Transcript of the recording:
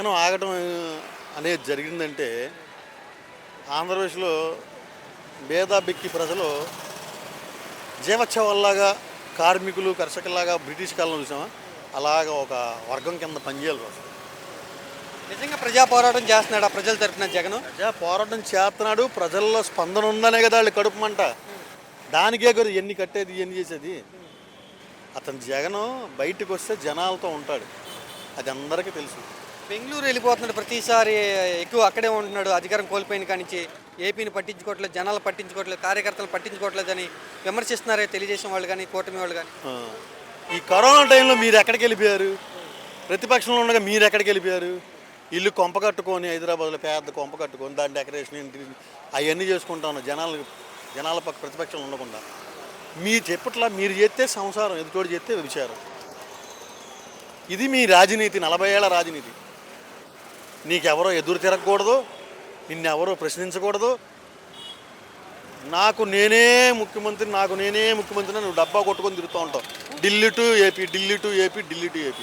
జనం ఆగటం అనేది జరిగిందంటే ఆంధ్రప్రదేశ్లో భేదాబెక్కి ప్రజలు జీవోత్సవాల్లాగా కార్మికులు కర్షకులాగా బ్రిటిష్ కాలంలో చూసామా? అలాగా ఒక వర్గం కింద పనిచేయాల్సి వస్తుంది నిజంగా ప్రజా పోరాటం చేస్తున్నాడు ఆ ప్రజల తరపున జగన్? ప్రజా పోరాటం చేస్తున్నాడు ప్రజల్లో స్పందన ఉందనే కదా వాళ్ళు కడుపు మంట. దానికే కదా ఎన్ని కట్టేది ఎన్ని చేసేది? అతను జగన్ బయటకు వస్తే జనాలతో ఉంటాడు. అది అందరికీ తెలుసు. బెంగళూరు వెళ్ళిపోతున్నాడు ప్రతిసారి ఎక్కువ అక్కడే ఉంటున్నాడు అధికారం కోల్పోయిన కానించి ఏపీని పట్టించుకోవట్లేదు జనాలు పట్టించుకోవట్లేదు కార్యకర్తలు పట్టించుకోవట్లేదు విమర్శిస్తున్నారే తెలుగుదేశం వాళ్ళు కానీ కూటమి వాళ్ళు కానీ. ఈ కరోనా టైంలో మీరు ఎక్కడికి వెళ్ళిపోయారు? ప్రతిపక్షంలో ఉండగా మీరు ఎక్కడికి వెళ్ళిపోయారు? ఇల్లు కొంప కట్టుకొని హైదరాబాద్లో పెద్ద కొంప కట్టుకొని దాని డెకరేషన్ ఏంటి అవన్నీ చేసుకుంటాను జనాలు జనాల పక్క ప్రతిపక్షంలో ఉండకుండా. మీరు చెప్పట్లా మీరు చేస్తే సంసారం ఎదుటోడు చేస్తే విచారం. ఇది మీ రాజనీతి నలభై ఏళ్ళ రాజనీతి. నీకెవరో ఎదురు తిరగకూడదు నిన్నెవరో ప్రశ్నించకూడదు. నాకు నేనే ముఖ్యమంత్రి నాకు నేనే ముఖ్యమంత్రి నువ్వు డబ్బా కొట్టుకొని తిరుగుతూ ఉంటావు. Delhi to AP Delhi to AP Delhi to AP.